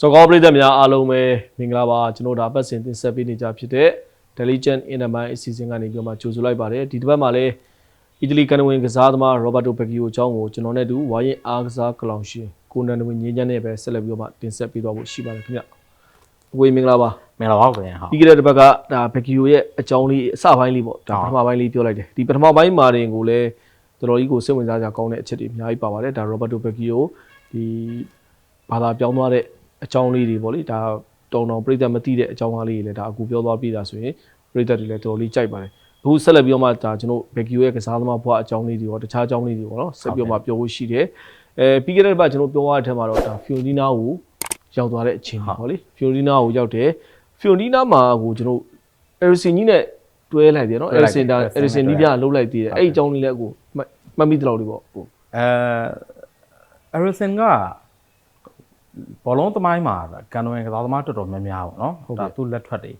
စောကောပရိသတ်များအားလုံးပဲမင်္ဂလာပါကျွန်တော်ဒါပတ်စဉ်တင်ဆက်ပေးနေကြဖြစ်တဲ့ Diligent in the Mind အစီအစဉ်ကနေပြီးတော့မှကြိုဆိုလိုက်ပါတယ်ဒီတစ်ပတ်မှာလည်းအီတလီကန်ဝင်ကစားသမားရောဘတ်တိုဘက်ကီယိုအကြောင်းကိုကျွန်တော်နဲ့တူဝါရင်အားကစားကလောင်ရှင်ကိုနန်ဒဝင်ငင်းချမ်းနဲ့ပဲဆက်လက်ပြီးတော့မှတင်ဆက်ပေးသွားဖို့ရှိပါတယ်ခင်ဗျအဝေးမင်္ဂလာပါမင်္ဂလာပါခင်ဗျာဟုတ်ပြီးခဲ့တဲ့တစ်ပတ်ကဒါဘက်ကီယိုရဲ့အကြောင်းလေးအစပိုင်းလေးပေါ့ဒါပထမပိုင်းလေးပြောလိုက်တယ်ဒီပထမပိုင်းမှာတင်ကိုလည်းတော်တော်ကြီးကိုစိတ်ဝင်စားကြကောင်းတဲ့အချက်တွေအများကြီးပါပါတယ်ဒါရောဘတ်တိုဘက်ကီယိုဒီဘာသာပြောင်းသွားတဲ့ အကြောင်းလေးတွေပေါ့လေဒါတုံတောင်ပြိသက်မသိတဲ့အကြောင်းကားလေးတွေလည်းဒါအကူပြောသွားပြီးတာဆိုရင်ပြိသက်တွေလည်းတော်တော်လေးကြိုက်ပါတယ်အခုဆက်လက်ပြီးတော့မှဒါကျွန်တော်ဘက်ကီယိုရဲ့ကစားသမားဘွားအကြောင်းလေးတွေရောတခြားအကြောင်းလေးတွေပေါ့နော်ဆက်ပြီးတော့မှပြောဖို့ရှိတယ်အဲပြီးခဲ့တဲ့တစ်ပတ်ကျွန်တော်ပြောသွားတဲ့အထက်မှာတော့ဒါဖီယိုနီနာကိုရောက်သွားတဲ့အချိန်ပေါ့လေဖီယိုနီနာကိုရောက်တယ်ဖီယိုနီနာမှာကိုကျွန်တော်အဲရီဆင်ကြီးနဲ့တွဲလိုက်တယ်နော်အဲရီဆင်ဒါအဲရီဆင်နီးပြလှုပ်လိုက်သေးတယ်အဲ့ဒီအကြောင်းလေးလည်းကိုမှတ်မှတ်မိတဲ့လောက်လေးပေါ့ကိုအဲအရီဆန်က ဘောလုံးသမိုင်းမှာကန်နဝင်ကစားသမားတော်တော်များများပေါ့နော်ဒါသူ့လက်ထွက်တွေ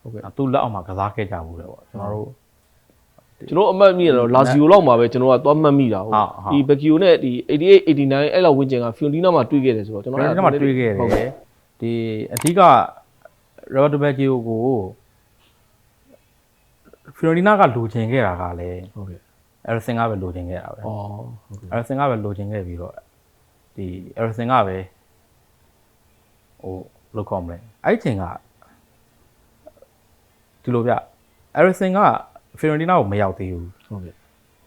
ဟုတ်ကဲ့ဒါသူ့လက်အောက်မှာကစားခဲ့ကြဘူးလေပေါ့ကျွန်တော်တို့ကျွန်တော်အမှတ်မိရတော့လာဇီယိုလောက်မှာပဲကျွန်တော်ကသွားမှတ်မိတာဟုတ်ဟုတ်ဟုတ်ဒီဘက်ကီယိုနဲ့ဒီ88 89အဲ့လောက်ဝင်းကျင်ကဖီယိုနီနာမှာတွေ့ခဲ့တယ်ဆိုတော့ကျွန်တော်ကျွန်တော်ကတွေးခဲ့တယ်ဒီအဓိကရောဘတ်ဘက်ဂျီယိုကိုဖီရိုနီနာကလူချင်ခဲ့တာကလည်းဟုတ်ကဲ့အရီဆန်ကပဲလူချင်ခဲ့တာပဲအော်ဟုတ်ကဲ့အရစင်ကပဲလိုချင်ခဲ့ပြီးတော့ဒီအရစင်ကပဲ ဟိုလောက်ခေါ်မလဲအဲ့ဒီချိန်ကဒီလိုပြအရစင်ကဖီရိုနီနာကိုမရောက်သေးဘူးဟုတ်ကဲ့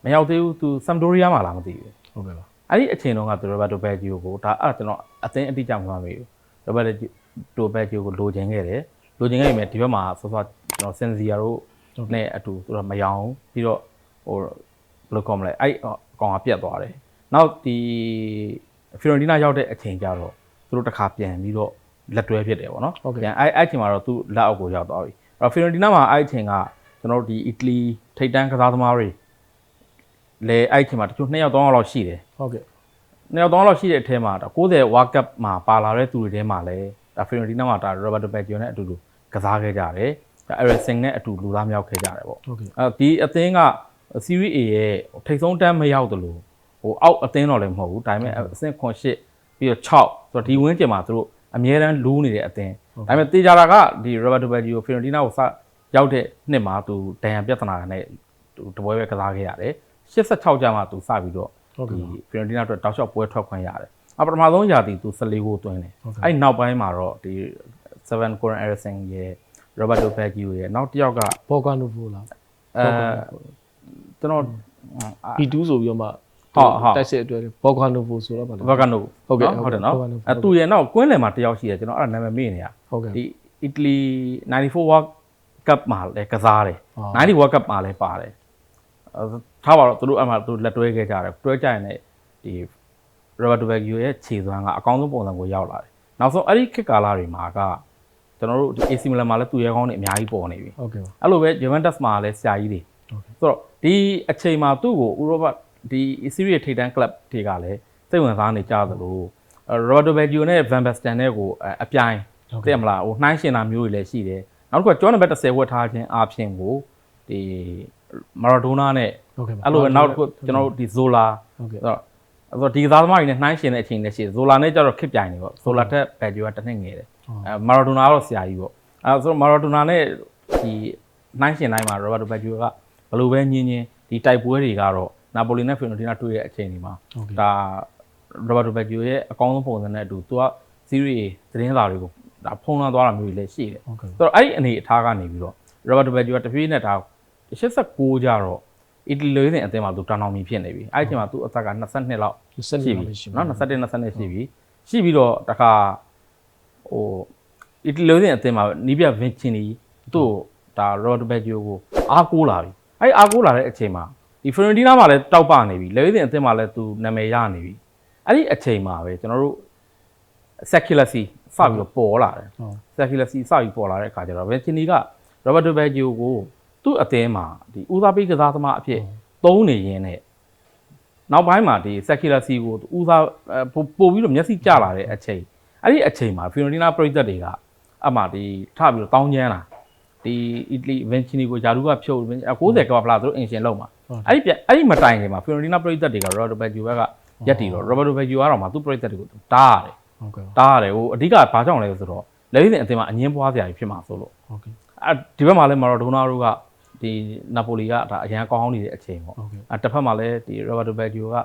မရောက်သေးဘူးသူဆမ်ဒိုရီယာမှာလာမသိဘူးဟုတ်ကဲ့ပါအဲ့ဒီအချိန်တုန်းကသူရိုဘတ်တိုဘက်ဂျီယိုကိုဒါအဲ့ဒါကျွန်တော်အသင်းအတိအကျမမှတ်မိဘူးရိုဘတ်တိုဘက်ဂျီယိုကိုလိုချင်ခဲ့တယ်လိုချင်ခဲ့ရင်ဒီဘက်မှာဆောဆောကျွန်တော်စင်စီယာတို့နဲ့အတူသူတို့မရောဘူးပြီးတော့ဟိုဘယ်လိုခေါ်မလဲအဲ့အကောင်ကပြတ်သွားတယ်နောက်ဒီဖီရိုနီနာရောက်တဲ့အချိန်ကျတော့သူတို့တစ်ခါပြန်ပြီးတော့ လက်တွဲဖြစ်တယ်ပေါ့နော်ပြန်အဲ့အဲ့အချိန်မှာတော့သူလက်အောက်ကိုရောက်သွားပြီအဲ့တော့ဖီရိုနီနာမှာအဲ့အချိန်ကကျွန်တော်တို့ဒီအီတလီထိပ်တန်းကစားသမားတွေလေအဲ့အချိန်မှာတချို့2ယောက်3ယောက်လောက်ရှိတယ်ဟုတ်ကဲ့2ယောက်3ယောက်လောက်ရှိတဲ့အထဲမှာဒါ90 World Cup မှာပါလာတဲ့သူတွေထဲမှာလည်းဒါဖီရိုနီနာမှာဒါ Roberto Baggio နဲ့အတူတူကစားခဲ့ကြတယ်ဒါ Eriksen နဲ့အတူလူသားမြောက်ခဲ့ကြတယ်ပေါ့ဟုတ်ကဲ့အဲဒီအသင်းက Serie A ရဲ့ထိပ်ဆုံးတန်းမရောက်တယ်လို့ဟိုအောက်အသင်းတော့လည်းမဟုတ်ဘူးဒါပေမဲ့အဆင့်9 8ပြီးတော့6ဆိုတော့ဒီဝင်းကျင်မှာသူတို့ အမြဲတမ်းလူးနေတဲ့အသင်းဒါပေမဲ့တေချာတာကဒီ Roberto Baggio Fiorentina ကိုစရောက်တဲ့နှစ်မှာသူဒဏ်ရာပြဿနာနဲ့သူတပွဲပဲကစားခဲ့ရတယ်86ကျမှသူစပြီးတော့ဟုတ်ဒီကဲ့ပါ Fiorentina အတွက်တောက်လျှောက်ပွဲထွက်ခွင့်ရတယ်အပထမဆုံးရာသီသူ14ဂိုးသွင်းတယ်ဟုတ်ကဲ့အဲ့နောက်ပိုင်းမှာတော့ဒီ7 Coren Eriksen ရဲ့ Roberto Baggio ရဲ့နောက်တစ်ယောက်ကဘောကာနိုဖိုလားအဲကျွန်တော် B2 ဆိုပြီးတော့မှ ဟုတ်ဟုတ်တိုက်စစ်အတွက်ဘောကာနိုဖိုဆိုတော့ပါလေဘကနိုဟုတ်ကဲ့ဟုတ်တယ်နော်ဟုတ်ကဲ့အဲသူရဲ့နောက်ကွင်းလယ်မှာတယောက်ရှိတယ်ကျွန်တော်အဲ့ဒါနာမည်မေ့နေရဟုတ်ကဲ့ဒီအီတလီ94 World Cup မှာလည်းကစားတယ်အော်90 World Cup မှာလည်းပါတယ်အဲထားပါတော့သူတို့အဲ့မှာသူလက်တွဲခဲ့ကြတယ်တွဲကြရင်လည်းဒီ Roberto Baggio ရဲ့ခြေစွမ်းကအကောင်းဆုံးပုံစံကိုရောက်လာတယ်နောက်ဆုံးအဲ့ဒီခေတ်ကာလတွေမှာကကျွန်တော်တို့ဒီ AC Milan မှာလည်းသူရဲကောင်းတွေအများကြီးပေါ်နေပြီဟုတ်ကဲ့ပါအဲ့လိုပဲ Juventus မှာလည်းဆရာကြီးတွေဟုတ်ကဲ့ဆိုတော့ဒီအချိန်မှာသူ့ကိုဥရောပ ဒီ series ထိပ်တန်း club တွေကလည်းစိတ်ဝင်စားနေကြသလိုအဲ Roberto Baggio နဲ့ Van Basten နဲ့ကိုအဲအပြိုင်ဟုတ်သိကဲ့ရမလားဟိုနှိုင်းရှင်တာမျိုးတွေလည်းရှိတယ်နောက်တစ်ခုကကျောင်းနံပါတ်10ဝတ်ထားခြင်းအပြင်ကိုဒီ Maradona နဲ့ဟုတ်ကဲ့ပါအဲ့လိုပဲနောက်တစ်ခုကျွန်တော်တို့ဒီ Zola ဟုတ်ကဲ့ဆိုတော့အဲ့တော့ဒီကစားသမားတွေနဲ့နှိုင်းရှင်တဲ့အချိန်လည်းရှိတယ် Zola နဲ့ကြတော့ခစ်ပြိုင်နေပေါ့ Zola ထက် Baggio ကတစ်နှစ်ငယ်တယ်အဲ Maradona ကတော့ဆရာကြီးပေါ့အဲဆိုတော့ Maradona နဲ့ဒီနှိုင်းရှင်တိုင်းမှာ Roberto Baggio ကဘယ်လိုပဲညင်းညင်းဒီတိုက်ပွဲတွေကတော့ Napoli နဲ့ Fiorentina တွေ့တဲ့အချိန်တွေမှာဟုတ်ကဲ့ဒါ Roberto Baggio ရဲ့အကောင်းဆုံးပုံစံနဲ့အတူသူက Serie A သတင်းစာတွေကိုဒါဖုံးလွှမ်းသွားတာမျိုးတွေလည်းရှိတယ်ဟုတ်ကဲ့ဆိုတော့အဲ့ဒီအနေအထားကနေပြီးတော့ Roberto Baggio ကတဖြည်းနဲ့ဒါ86ကျတော့အီတလီလိုရင်းအသင်းမှာသူတောင်တောင်မီဖြစ်နေပြီအဲ့ဒီအချိန်မှာသူအသက်က22လောက်စနေရှိပါပြီလိမ့်ရှိနော်21 22ရှိပြီရှိပြီးတော့တခါဟိုအီတလီလိုတဲ့အသင်းမှာနီးပြဗင်ချင်နီသူ့ကိုဒါရော်ဒဘက်ဂျိုကိုအားကိုးလာပြီအဲ့ဒီအားကိုးလာတဲ့အချိန်မှာ ဒီဖရန်တီနာမှာလည်းတောက်ပနေပြီလေဝိသင်အသင်းမှာလည်းသူနာမည်ရနေပြီအဲ့ဒီအချိန်မှာပဲကျွန်တော်တို့ secularity စပြီးတော့ပေါ်လာတယ်ဟုတ် secularity စပြီးပေါ်လာတဲ့အခါကျတော့ဗင်ချင်နီကရောဘတ်တိုဘက်ဂျိုကိုသူ့အသင်းမှာဒီဦးစားပေးကစားသမားအဖြစ်သုံးနေရင်းနဲ့နောက်ပိုင်းမှာဒီ secular C ကိုဦးစားအဲပို့ပို့ပြီးတော့မျက်စိကျလာတဲ့အချိန်အဲ့ဒီအချိန်မှာ Fiorentina ပရိသတ်တွေကအမှဒီထပြီးတော့တောင်းကျမ်းလာဒီအီတလီ Vincini ကိုဂျာဒူကဖြုတ်90ကပ်ဖလားသူတို့အင်ရှင်လုံးမှာ အဲ့ဒီပြအဲ့ဒီမတိုင်ခင်မှာ Fiorentina ပရိသတ်တွေက Roberto Baggio ဘက်ကရက်တီတော့ Roberto Baggio ကတော့မှသူ့ပရိသတ်တွေကိုတားရတယ်ဟုတ်ကဲ့တားရတယ်ဟိုအဓိကဘာကြောင့်လဲဆိုတော့လက်ရည်စင်အသင်းမှာအငင်းပွားစရာကြီးဖြစ်မှာဆိုလို့ဟုတ်ကဲ့အဲဒီဘက်မှာလည်းမာရာဒိုနာတို့ကဒီနာပိုလီကဒါအရန်ကောင်းနေတဲ့အချိန်ပေါ့ဟုတ်ကဲ့အဲတစ်ဖက်မှာလည်းဒီရောဘတ်တိုဘက်ဂျီယိုက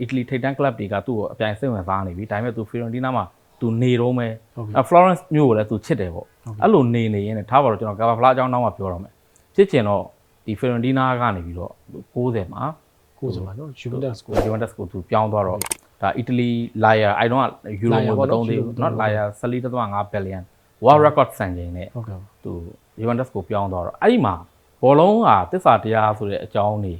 အီတလီထိပ်တန်းကလပ်တွေကသူ့ကိုအပြိုင်စိတ်ဝင်စားနေပြီဒါပေမဲ့သူဖီရိုန်တီနာမှာသူနေတော့မယ်ဟုတ်ကဲ့အဲဖလော်ရန့်စ်မြို့ကိုလည်းသူချစ်တယ်ပေါ့ဟုတ်ကဲ့အဲ့လိုနေနေရင်းနဲ့ထားပါတော့ကျွန်တော်ကာဗာဖလားအကြောင်းနောက်မှပြောတော့မယ်ချစ်ချင်တော့ ဒီ Fiorentina ကနေပြီးတော့60မှာ60မှာနော် Juventus ကို Juventus ကိုသူပြောင်းသွားတော့ဒါအီတလီ Liar အဲ့တော့ကယူရိုငွေမတုံးသေးဘူးနော် Liar 14.5 billion World Record စံချိန်နဲ့ဟုတ်ကဲ့သူ Juventus ကိုပြောင်းသွားတော့အဲ့ဒီမှာဘောလုံးဟာတစ္ဆာတရားဆိုတဲ့အကြောင်းနေ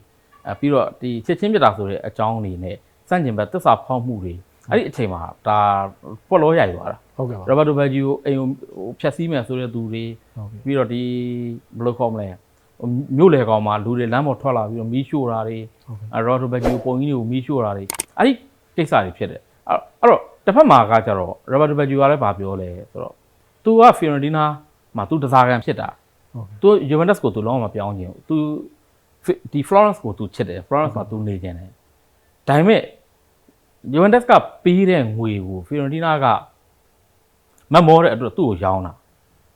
ပြီးတော့ဒီချစ်ချင်းပြတာဆိုတဲ့အကြောင်းနေနဲ့စန့်ကျင်ဘက်တစ္ဆာဖောက်မှုတွေအဲ့ဒီအချိန်မှာဒါပွက်လို့ရိုက်သွားတာဟုတ်ကဲ့ပါ Roberto Baggio အိမ်ကိုဖျက်ဆီးမယ်ဆိုတဲ့သူတွေပြီးတော့ဒီဘယ်လိုခေါ်မလဲ မြို့လေကောင်မှာလူတွေလမ်းပေါ်ထွက်လာပြီးတော့မီးရှို့တာတွေ ဟုတ်ကဲ့ အဲရောတိုဘက်ဂျီကိုပုံကြီးတွေကိုမီးရှို့တာတွေအဲ့ဒီကိစ္စတွေဖြစ်တယ်အဲ့အဲ့တော့တစ်ဖက်မှာကကြတော့ရောဘတ်တိုဘက်ဂျီကလည်းဗာပြောလဲဆိုတော့ तू ကဖီရိုတီနာမှာ तू တစားကန်ဖြစ်တာ ဟုတ်ကဲ့ तू ယူဗန်တက်စ်ကို तू လုံးဝမပြောင်းချင်ဘူး तू ဒီ Florence ကို तू ချစ်တယ် Florence မှာ तू နေချင်တယ်ဒါပေမဲ့ယူဗန်တက်ကပေးတဲ့ငွေကိုဖီရိုတီနာကမတ်မောတဲ့အတွက်သူ့ကိုရောင်းတာ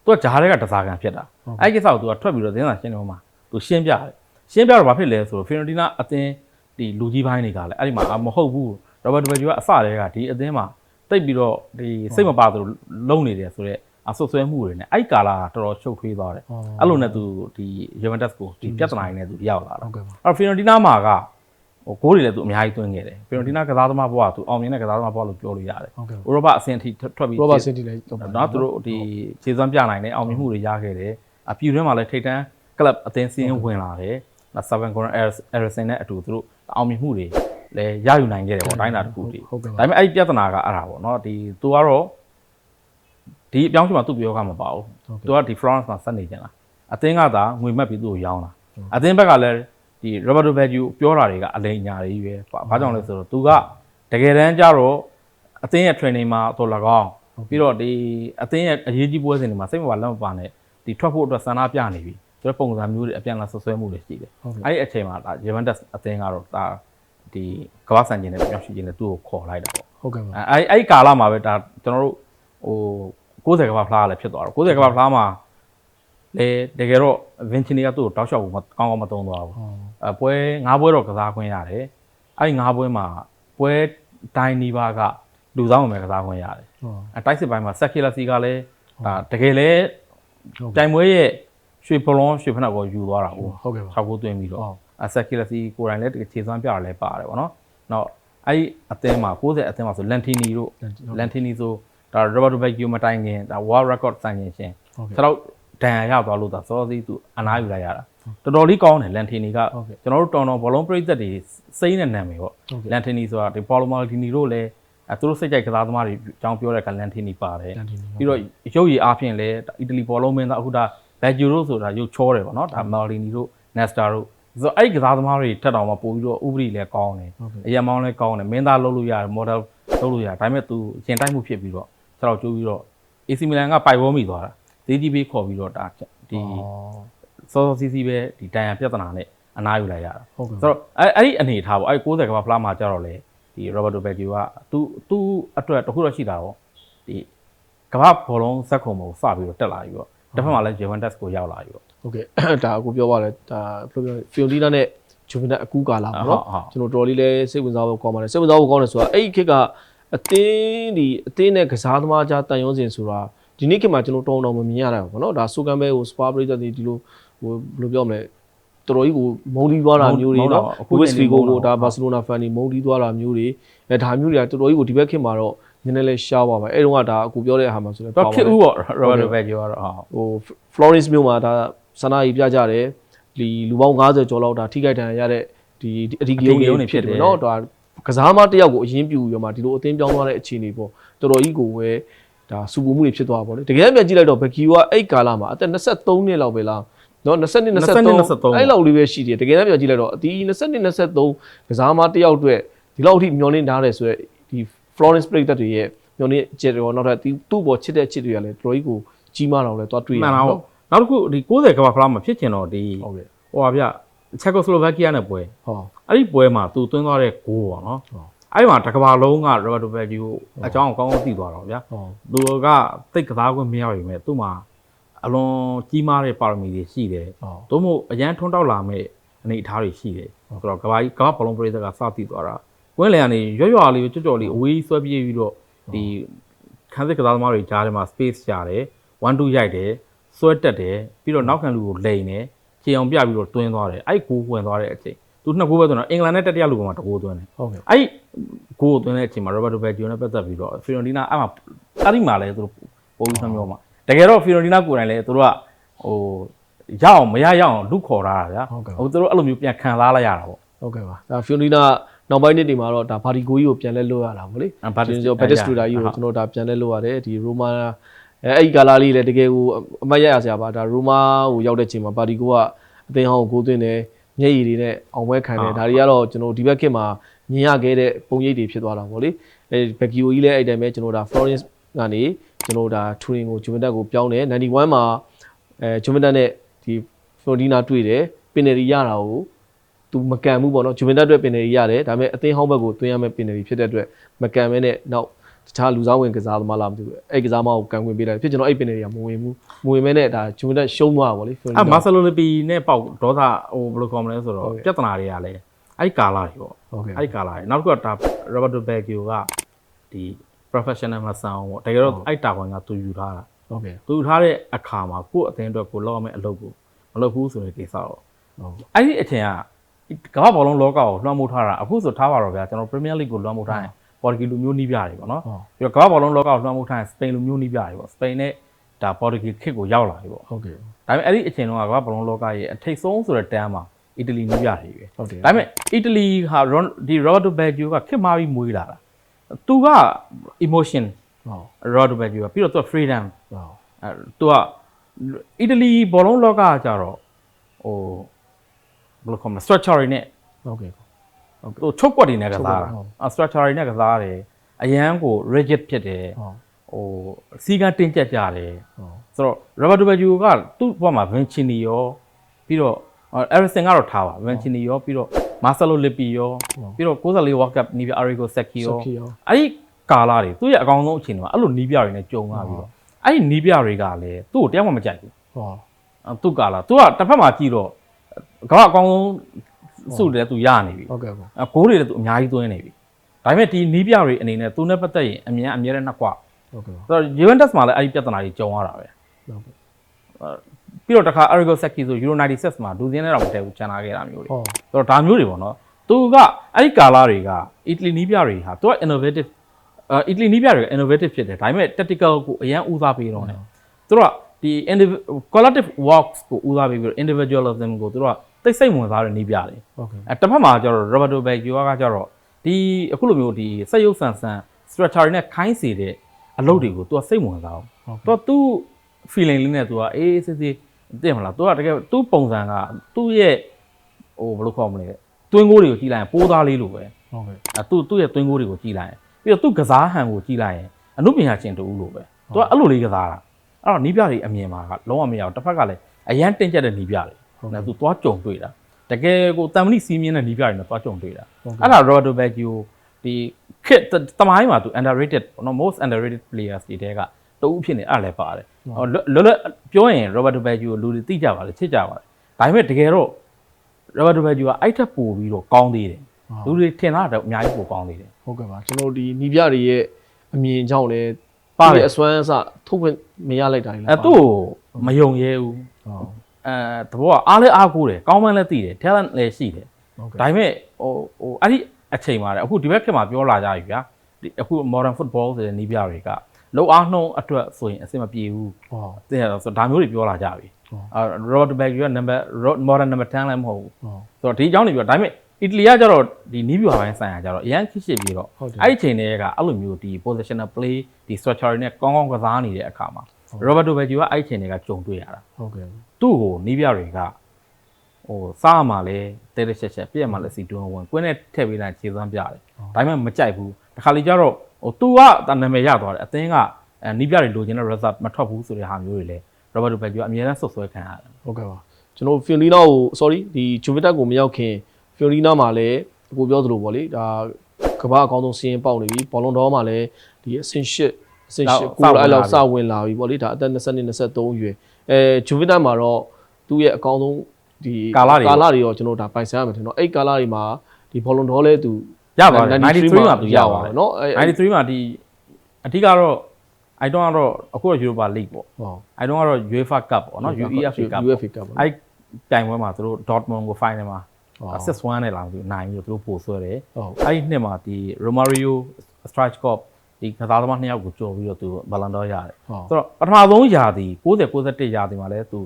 သူကဂျားတွေကတစားကန်ဖြစ်တာအဲ့ဒီကိစ္စကိုသူကထွက်ပြီးတော့သတင်းစာရှင်းလင်းပွဲမှာသူရှင်းပြတယ်ရှင်းပြတော့ဘာဖြစ်လဲဆိုတော့ဖီနိုတီနာအသင်းဒီလူကြီးပိုင်းတွေကလည်းအဲ့ဒီမှာမဟုတ်ဘူးရောဘတ်ဒူဘယ်ဂျူကအစတည်းကဒီအသင်းမှာတိတ်ပြီးတော့ဒီစိတ်မပါသလိုလုံနေတယ်ဆိုတော့အဆွဆွဲမှုတွေနဲ့အဲ့ကာလာတော်တော်ရှုပ်ထွေးသွားတယ်အဲ့လိုနဲ့သူဒီ Juventus ကိုဒီပြဿနာတွေနဲ့သူရောက်လာတာဟုတ်ကဲ့ပါအဲ့တော့ Fiorentina မှာက ဟိုဂိုးတွေလည်းသူအများကြီးသွင်းခဲ့တယ်ဖီနိုတီနာကစားသမားဘဝကသူအောင်မြင်တဲ့ကစားသမားဘဝလို့ပြောလို့ရတယ်ဟုတ်ကဲ့ဥရောပအဆင့်အထိထွက်ပြီးရောဘာစင်တီလည်းတော့နော်သူတို့ဒီခြေစွမ်းပြနိုင်တယ်အောင်မြင်မှုတွေရခဲ့တယ်အပြည်တွင်းမှာလည်းထိပ်တန်းကလပ်အသင်းစင်းဝင်လာတယ်နော်7 corner Eriksen နဲ့အတူသူတို့အောင်မြင်မှုတွေလည်းရယူနိုင်ခဲ့တယ်ပေါ့တိုင်းတာတစ်ခုတည်းဟုတ်ကဲ့ပါဒါပေမဲ့အဲ့ဒီပြဿနာကအဲ့ဒါပေါ့နော်ဒီသူကတော့ဒီအပြောင်းအလဲမှာသူပြောကမှာမပါဘူးဟုတ်ကဲ့သူကဒီ Florence မှာဆက်နေကြလားအသင်းကသာငွေမှတ်ပြီးသူ့ကိုရောင်းတာအသင်းဘက်ကလည်း ဒီ Roberto Baggio ပြောတာတွေကအလိမ်ညာတွေကြီးပဲဘာဘာကြောင့်လဲဆိုတော့သူကတကယ်တမ်းကျတော့အသင်းရဲ့ training မှာတော့၎င်းပြီးတော့ဒီအသင်းရဲ့အရေးကြီးပွဲစဉ်တွေမှာစိတ်မပါလက်မပါနဲ့ဒီထွက်ဖို့အတွက်ဆန္ဒပြနေပြီဆိုတော့ပုံစံမျိုးတွေအပြန်အလှန်ဆွဆွဲမှုတွေရှိတယ်ဟုတ်ကဲ့အဲ့ဒီအချိန်မှာဒါ Juventus အသင်းကတော့ဒါဒီကမ္ဘာစံချိန်နဲ့ပြောင်းရှိခြင်းနဲ့သူ့ကိုခေါ်လိုက်တာပေါ့ဟုတ်ကဲ့ပါအဲအဲ့အဲ့ဒီကာလမှာပဲဒါကျွန်တော်တို့ဟို60ကမ္ဘာဖလားလည်းဖြစ်သွားတော့60ကမ္ဘာဖလားမှာလေတကယ်တော့ Vincini ကသူ့ကိုတောက်လျှောက်ကိုမကောင်းကောင်းမသုံးသွားဘူးဟုတ် အပွဲ၅ပွဲတော့ကစားခွင့်ရတယ်အဲ့ဒီ၅ပွဲမှာပွဲတိုင်းနီးပါးကလူဆောင်ဝင်ပဲကစားခွင့်ရတယ်ဟုတ်အဲတိုက်စစ်ပိုင်းမှာဆက်ခီလာစီကလည်းဒါတကယ်လဲဟုတ်တိုင်ပွဲရဲ့ရွှေပလွန်ရွှေဖက်နှက်ကိုယူသွားတာဟုတ်ဟုတ်ကဲ့ပါ၆ခုသွင်းပြီးတော့ဟုတ်အဆက်ခီလာစီကိုယ်တိုင်လည်းတကယ်ခြေစွမ်းပြတာလည်းပါတယ်ဗောနော်။နောက်အဲ့ဒီအသင်းမှာ60အသင်းမှာဆိုလန်တီနီတို့လန်တီနီဆိုဒါ Roberto Baggio မတိုင်ခင်ဒါ World Record စံချိန်ရှင်ဟုတ်ကဲ့ဆိုတော့ ဒဏ်ရာရသွားလို့ဒါစောစီးသူအနားယူလိုက်ရတာတော်တော်လေးကောင်းတယ်လန်တီနီကဟုတ်ကဲ့ကျွန်တော်တို့တော်တော်ဘောလုံးပရိသတ်တွေစိမ့်တဲ့နာမည်ပေါ့ဟုတ်ကဲ့လန်တီနီဆိုတာဒီပေါ်လိုမာတီနီတို့လည်းအဲသူတို့စိတ်ကြိုက်ကစားသမားတွေအကြောင်းပြောတဲ့ကလန်တီနီပါတယ်လန်တီနီပြီးတော့ရုပ်ရည်အားဖြင့်လည်းအီတလီဘောလုံးမင်းသားအခုဒါဘက်ဂျူတို့ဆိုတာရုပ်ချောတယ်ပေါ့နော်ဒါမာလီနီတို့နက်စတာတို့ဆိုတော့အဲ့ဒီကစားသမားတွေထက်တောင်မှပို့ပြီးတော့ဥပဒေလည်းကောင်းတယ်ဟုတ်ကဲ့အရက်မောင်းလည်းကောင်းတယ်မင်းသားလုပ်လို့ရတယ် model လုပ်လို့ရတယ်ဒါပေမဲ့ तू ရင်တိုက်မှုဖြစ်ပြီးတော့ခြေထောက်ကျိုးပြီးတော့ AC Milan ကပိုက်ဘောမိသွားတာ ဒေးကြီးပေးခေါ်ပြီးတော့ဒါဒီစောစောစီးစီးပဲဒီတန်ရပြဿနာနဲ့အနားယူလိုက်ရတာဟုတ်ကဲ့ဆိုတော့အဲ့အဲ့ဒီအနေထားပေါ့အဲ့60ကမ္ဘာဖလားမှာကြတော့လေဒီ Roberto Baggio က तू तू အတွက်တစ်ခုတော့ရှိတာပေါ့ဒီကမ္ဘာဘောလုံးဇက်ခုံမကိုစပြီးတော့တက်လာပြီပေါ့တစ်ဖက်မှာလည်း Juventus ကိုရောက်လာပြီပေါ့ဟုတ်ကဲ့ဒါအခုပြောပါတယ်ဒါဘယ်လိုပြောဖီယိုတီနာနဲ့ဂျူဗန်တက်အကူကာလာပေါ့နော်ဟုတ်ဟုတ်ကျွန်တော်တော်လေးလဲစိတ်ဝင်စားဖို့ကောင်းပါတယ်စိတ်ဝင်စားဖို့ကောင်းတယ်ဆိုတာအဲ့ဒီခေတ်ကအသင်းဒီအသင်းနဲ့ကစားသမားကြားတန်ရုံးစင်ဆိုတာ ဒီနေ့ခေတ်မှာကျွန်တော်တော်တော်မမြင်ရတာပေါ့နော်ဒါဆိုကံပဲဟိုစပါပရိသတ်တွေဒီလိုဟိုဘယ်လိုပြောမလဲတော်တော်ကြီးကိုမုံတီးသွားတာမျိုးတွေနော်ဝစ်စဖီကိုဒါဘာစီလိုနာဖန်တွေမုံတီးသွားတာမျိုးတွေအဲဒါမျိုးတွေကတော်တော်ကြီးကိုဒီဘက်ခေတ်မှာတော့နည်းနည်းလေးရှားပါပါအဲတုန်းကဒါအခုပြောတဲ့ဟာမှာဆိုတော့တော့ဖြစ်ဦးပေါ့ Robert Bell ပြောတော့ဟို Florence မြို့မှာဒါဆန္ဒကြီးပြကြတယ်ဒီလူပေါင်း90ကျော်လောက်ဒါထိခိုက်ဒဏ်ရာရတဲ့ဒီအဓိကရုံးတွေဖြစ်တယ်နော်ဒါကစားမတစ်ယောက်ကိုအရင်ပြူပြီးတော့မှဒီလိုအသင်းပြောင်းသွားတဲ့အခြေအနေပေါ့တော်တော်ကြီးကိုပဲ ဒါစူပူမှုတွေဖြစ်သွားပါဘောလေတကယ်ပြန်ကြည့်လိုက်တော့ဘကီကအဲ့ကာလမှာအသက်23နှစ်လောက်ပဲလားနော်22 23အဲ့လောက်လေးပဲရှိတယ်တကယ်တမ်းပြောကြည့်လိုက်တော့ဒီ22 23ကစားမတယောက်အတွက်ဒီလောက်ထိမျောလင်းထားတယ်ဆိုတော့ဒီ Florence Prather တွေရဲ့မျောလင်းကျယ်တော်နောက်ထပ်သူ့ဘောချစ်တဲ့ချစ်တွေကလည်းတော်ကြီးကိုကြီးမားတော့လဲသွားတွေ့ရတာပေါ့နောက်တစ်ခုဒီ60ကမ္ဘာဖလားမှာဖြစ်ချင်တော့ဒီဟုတ်ကဲ့ဟိုပါဗျ Czechoslovakia နဲ့ပွဲဟောအဲ့ဒီပွဲမှာသူသွင်းသွားတဲ့ဂိုးပေါ့နော် အဲ့မှာတစ်ကဘာလုံးက Roberto Baggio အကြောင်းကိုကောင်းကောင်းသိသွားတော့ဗျာဟုတ်သူကတိတ်ကစားခွင့်မရပြီမဲ့သူ့မှာအလွန်ကြီးမားတဲ့ပါရမီတွေရှိတယ်ဟုတ်သို့မဟုတ်အရန်ထွန်းတောက်လာမဲ့အနေအထားတွေရှိတယ်ဆိုတော့ကဘာကြီးကဘာဘလုံးပရိသတ်ကစသိသွားတာကွင်းလယ်ကနေရွရွလေးကြော့ကြော့လေးအဝေးဆွဲပြေးပြီးတော့ဒီခန်းစစ်ကစားသမားတွေကြားထဲမှာ space ရှာတယ်1 2ရိုက်တယ်ဆွဲတက်တယ်ပြီးတော့နောက်ခံလူကိုလိန်တယ်ခြေအောင်ပြပြီးတော့တွင်းသွားတယ်အဲ့ကိုဝင်သွားတဲ့အချိန် သူနှစ်ကိုပဲဆိုတော့အင်္ဂလန်နဲ့တတိယလူကမှတကိုးသွင်းတယ်ဟုတ်ကဲ့အဲ့ကိုသွင်းတဲ့အချိန်မှာ Roberto Baggio နဲ့ပတ်သက်ပြီးတော့ Fiorentina အဲ့မှာအဲ့ဒီမှာလည်းသူတို့ပုံစံမျိုးမှာတကယ်တော့ Fiorentina ကိုယ်တိုင်လည်းသူတို့ကဟိုရအောင်မရရအောင်လူခေါ်ထားတာဗျာဟုတ်ကဲ့ဟိုသူတို့အဲ့လိုမျိုးပြန်ခံစားလိုက်ရတာပေါ့ဟုတ်ကဲ့ပါဒါဖီယိုနီနာနောက်ပိုင်းနှစ်တွေမှာတော့ဒါဘာဒီဂိုကြီးကိုပြန်လဲလွတ်ရတာဗောလေအဲ့ Batis- ကျွန်တော်ဘက်တစတူဒါကြီးကိုကျွန်တော်ဒါပြန်လဲလွတ်ရတယ်ဒီရိုမာအဲအဲ့ဒီကာလာလေးလည်းတကယ်ကိုအမတ်ရရစရာပါဒါရိုမာကိုရောက်တဲ့ချိန်မှာဘာဒီဂိုကအသင်းဟောင်းကိုကိုသွင်းတယ် မျက်ရည်တွေနဲ့အောင်ပွဲခံတယ်ဒါတွေကတော့ကျွန်တော်ဒီဘက်ခေတ်မှာမြင်ရခဲ့တဲ့ပုံရိပ်တွေဖြစ်သွားတာဗောလေအဲဘက်ကီယိုကြီးလည်းအဲ့တိုင်းပဲကျွန်တော်ဒါ Florence ကနေကျွန်တော်ဒါထူရင်ကိုဂျူဗန်တက်ကိုပြောင်းတယ်91မှာအဲဂျူဗန်တက်နဲ့ဒီ Florina တွေ့တယ်ပင်နယ်ရီရတာကိုသူမကန်ဘူးပေါ့နော်ဂျူဗင်တက်အတွက်ပင်နယ်ရီရတယ်ဒါပေမဲ့အသင်းဟောင်းဘက်ကိုတွင်းရမယ့်ပင်နယ်ရီဖြစ်တဲ့အတွက်မကန်မဲနဲ့နောက် တခြားလူစားဝင်ကစားသမားလားမသိဘူးအဲ့ကစားသမားကိုကန်ခွင့်ပေးလိုက်ဖြစ်ကျွန်တော်အဲ့ပင်နယ်ရီကမဝင်ဘူးမဝင်မဲနဲ့ဒါဂျူဗင်တက်ရှုံးသွားတာပေါ့လေအဲ့မာဆယ်လိုလီပီနဲ့ပေါက်ဒေါသဟိုဘယ်လိုခေါ်မလဲဆိုတော့ဟုတ်ကဲ့ပြဿနာတွေကလည်းအဲ့ဒီကာလာတွေပေါ့ဟုတ်ကဲ့အဲ့ဒီကာလာတွေနောက်တစ်ခုကဒါ Roberto Baggio ကဒီ professional မဆန်အောင်ပေါ့တကယ်တော့အဲ့တာဝန်ကသူယူထားတာဟုတ်ကဲ့သူယူထားတဲ့အခါမှာကိုယ့်အသင်းအတွက်ကိုလောက်ရမယ့်အလုပ်ကိုမလုပ်ဘူးဆိုတဲ့ကိစ္စတော့ဟုတ်အဲ့ဒီအချိန်ကကမ္ဘာဘောလုံးလောကကိုလွှမ်းမိုးထားတာအခုဆိုထားပါတော့ဗျာကျွန်တော် Premier League ကိုလွှမ်းမိုးထားရင် ပေါ်တူဂီလူမျိုးနီးပြတွေပေါ့နော်ဟုတ်ပြီးတော့ကမ္ဘာဘောလုံးလောကကိုလွှမ်းမိုးထားရင်စပိန်လူမျိုးနီးပြတွေပေါ့စပိန်နဲ့ဒါပေါ်တူဂီခေတ်ကိုရောက်လာပြီပေါ့ဟုတ်ကဲ့ဒါပေမဲ့အဲ့ဒီအချိန်တုန်းကကမ္ဘာဘောလုံးလောကရဲ့အထိတ်ဆုံးဆိုတဲ့တန်းမှာအီတလီနီးပြတွေပဲဟုတ်တယ်ဒါပေမဲ့အီတလီဟာ Ron- ဒီ Roberto Baggio ကခေတ်မှားပြီးမွေးလာတာသူက emotion ဟုတ် Roberto Baggio ကပြီးတော့သူက freedom ဟုတ်အဲသူကအီတလီဘောလုံးလောကကကြတော့ဟိုဘယ်လိုခေါ်မလဲ structure တွေနဲ့ဟုတ်ကဲ့ သူချုပ်ကွက်တွေနဲ့ကစားတာဟုတ်အ structure တွေနဲ့ကစားတယ်အရန်ကို rigid ဖြစ်တယ်ဟုတ်ဟိုစီကန်းတင်းကျပ်ကြတယ်ဟုတ်ဆိုတော့ Roberto Baggio ကသူ့ဘက်မှာ Vincini ရောပြီးတော့ Eriksen ကတော့ထားပါ Vincini ရောပြီးတော့ Marcelo Lippi ရောပြီးတော့64 World Cup နီးပြ Arrigo Sacchi ရော Sacchi ရောအဲ့ဒီကာလာတွေသူ့ရဲ့အကောင်ဆုံးအချိန်တွေမှာအဲ့လိုနီးပြတွေနဲ့ကြုံလာပြီးတော့အဲ့ဒီနီးပြတွေကလည်းသူ့ကိုတရားမှမကြိုက်ဘူးဟုတ်အဲ့သူ့ကာလာသူကတစ်ဖက်မှာကြည့်တော့ကမ္ဘာအကောင်ဆုံး စုတယ်သူရနေပြီဟုတ်ကဲ့ပေါ့အကိုးတွေလည်းသူအများကြီးသွင်းနေပြီဒါပေမဲ့ဒီနီးပြတွေအနေနဲ့သူနဲ့ပတ်သက်ရင်အမြင်အမြဲတမ်းနှစ်ကွာဟုတ်ကဲ့ဆိုတော့ Juventus မှာလည်းအဲ့ဒီပြဿနာတွေကြုံရတာပဲဟုတ်ကဲ့ပြီးတော့တခါ Arrigo Sacchi ဆို Euro 96မှာဒူစင်းနဲ့တော့မတည့်ဘူးကျန်လာခဲ့တာမျိုးတွေဟုတ်ဆိုတော့ဒါမျိုးတွေပေါ့နော်သူကအဲ့ဒီကာလာတွေကအီတလီနီးပြတွေဟာသူက innovative အီတလီနီးပြတွေက innovative ဖြစ်တယ်ဒါပေမဲ့ tactical ကိုအရန်ဦးစားပေးတော့တယ်သူတို့ကဒီ indiv- collective works ကိုဦးစားပေးပြီးတော့ individualism ကိုသူတို့က သိစိတ်ဝင်စားတဲ့နီးပြတွေဟုတ်ကဲ့အဲတစ်ဖက်မှာကျတော့ Roberto Baggio ကကျတော့ဒီအခုလိုမျိုးဒီစက်ရုပ်ဆန်ဆန် structure တွေနဲ့ခိုင်းစေတဲ့အလုပ်တွေကိုသူကစိတ်ဝင်စားအောင်ဟုတ်သူကသူ့ feeling လေးနဲ့သူကအေးအေးဆေးဆေးသိမလားသူကတကယ်သူ့ပုံစံကသူ့ရဲ့ဟိုဘယ်လိုခေါ်မလဲတွင်းကိုးတွေကိုကြည့်လိုက်ရင်ပိုးသားလေးလိုပဲဟုတ်ကဲ့အဲသူ့သူ့ရဲ့တွင်းကိုးတွေကိုကြည့်လိုက်ရင်ပြီးတော့သူ့ကစားဟန်ကိုကြည့်လိုက်ရင်အမှုပညာရှင်တူဦးလိုပဲသူကအဲ့လိုလေးကစားတာအဲ့တော့နီးပြတွေအမြင်မှာကလုံးဝမရဘူးတစ်ဖက်ကလည်းအရန်တင်းကျပ်တဲ့နီးပြတွေ နော်သူသွားကြုံတွေ့တာတကယ်ကိုတန်မဏိစီးမြင့်တဲ့နီးပြတွေနဲ့သွားကြုံတွေ့တာဟုတ်ကဲ့အဲ့ဒါ Roberto Baggio ဒီခစ်တမိုင်းမှာသူ underrated နော် most underrated players တွေတဲကတူအဖြစ်နေအဲ့ဒါလည်းပါတယ်ဟောလွတ်လွတ်ပြောရင် Roberto Baggio လူတွေသိကြပါလေချစ်ကြပါလေဒါပေမဲ့တကယ်တော့ Roberto Baggio ကအဲ့ထက်ပိုပြီးတော့ကောင်းသေးတယ်လူတွေထင်တာတော့အများကြီးပိုကောင်းသေးတယ်ဟုတ်ကဲ့ပါကျွန်တော်ဒီနီးပြတွေရဲ့အမြင်ကြောင့်လည်းပါတယ်သူ့ရဲ့အစွမ်းအစထုတ်ခွင့်မရလိုက်တာလေအဲ့သူ့ကိုမယုံရဲဘူးဟုတ် အဲတဘောကအားလဲအားကိုးတယ်ကောင်းမှန်းလည်းသိတယ် talent လည်းရှိတယ်ဟုတ်ကဲ့ဒါပေမဲ့ဟိုဟိုအဲ့ဒီအချိန်မှာလေအခုဒီဘက်ခေတ်မှာပြောလာကြပြီဗျာဒီအခု modern football ဆိုတဲ့နီးပြတွေကလောအားနှုံးအတွက်ဆိုရင်အဆင်မပြေဘူးဟုတ်တဲ့ဆိုဒါမျိုးတွေပြောလာကြပြီဟုတ်အာ Robert Baggio က number modern number 10လည်းမဟုတ်ဘူးဟုတ်ဆိုတော့ဒီအကြောင်းတွေပြောဒါပေမဲ့အီတလီကကျတော့ဒီနီးပြူဟာပိုင်းဆိုင်ရာကျတော့အရန်ခစ်ရှစ်ပြီးတော့ဟုတ်တယ်အဲ့ဒီအချိန်တွေကအဲ့လိုမျိုးဒီ positional play ဒီ structure တွေနဲ့ကောင်းကောင်းကစားနေတဲ့အခါမှာ Roberto Baggio ကအဲ့ဒီအချိန်တွေကကြုံတွေ့ရတာဟုတ်ကဲ့ သူ့ကိုနီးပြတွေကဟိုစားမှလည်းတဲတဲချက်ချက်ပြက်မှလည်းစီတွန်းဝင်ကွင်းနဲ့ထည့်ပေးလိုက်ခြေစမ်းပြတယ်ဒါပေမဲ့မကြိုက်ဘူးတခါလေကျတော့ဟို तू ကနာမည်ရသွားတယ်အသင်းကအဲနီးပြတွေလိုချင်တဲ့ result မထွက်ဘူးဆိုတဲ့ဟာမျိုးတွေလည်း Roberto Baggio အမြဲတမ်းဆွတ်ဆွဲခံရတယ်ဟုတ်ကဲ့ပါကျွန်တော်ဖီယိုလီနာကို sorry ဒီဂျူဗီတက်ကိုမရောက်ခင်ဖီယိုလီနာမှာလည်းအခုပြောသလိုပေါ့လေဒါကမ္ဘာအကောင်းဆုံးစီးရင်ပေါက်နေပြီဘောလုံးတော်မှာလည်းဒီအဆင့်ရှစ်အဆင့်ရှစ်လောက်ကိုအဲ့လောက်စစဝင်ဝင်လာပြီပေါ့လေဒါအသက်22 23ရွယ် အဲဂျူဗီနိုမှာတော့သူ့ရဲ့အကောင်းဆုံးဒီ ကာလတွေ ကာလတွေရောကျွန်တော်တို့ဒါပိုင်ဆိုင်ရမယ်ထင်တော့အဲ့ကာလတွေမှာဒီဘောလုံးတော်လဲသူ ရပါတယ်93မှာသူရပါတယ် เนาะအဲ 93မှာဒီအဓိကတော့ I don't ကတော့အခုတော့ Europa League ပေါ့ ဟော I don't ကတော့ UEFA Cup ပေါ့နော် UEFA Cup ပေါ့ UEFA Cup ပေါ့ အဲ့တိုင်ပွဲမှာသူတို့ Dortmund ကို final မှာ ဟော assist 1နဲ့လာပြီးနိုင်ပြီးတော့သူတို့ပို့ဆွဲတယ် ဟုတ် အဲ့ဒီနှစ်မှာဒီ Romario Strikekop ဒီကစားသမားနှစ်ယောက်ကိုကြော်ပြီးတော့သူ Ballon d'Or ရတယ်ဟောဆိုတော့ပထမဆုံးယာတီ90 91ယာတီမှာလည်းသူ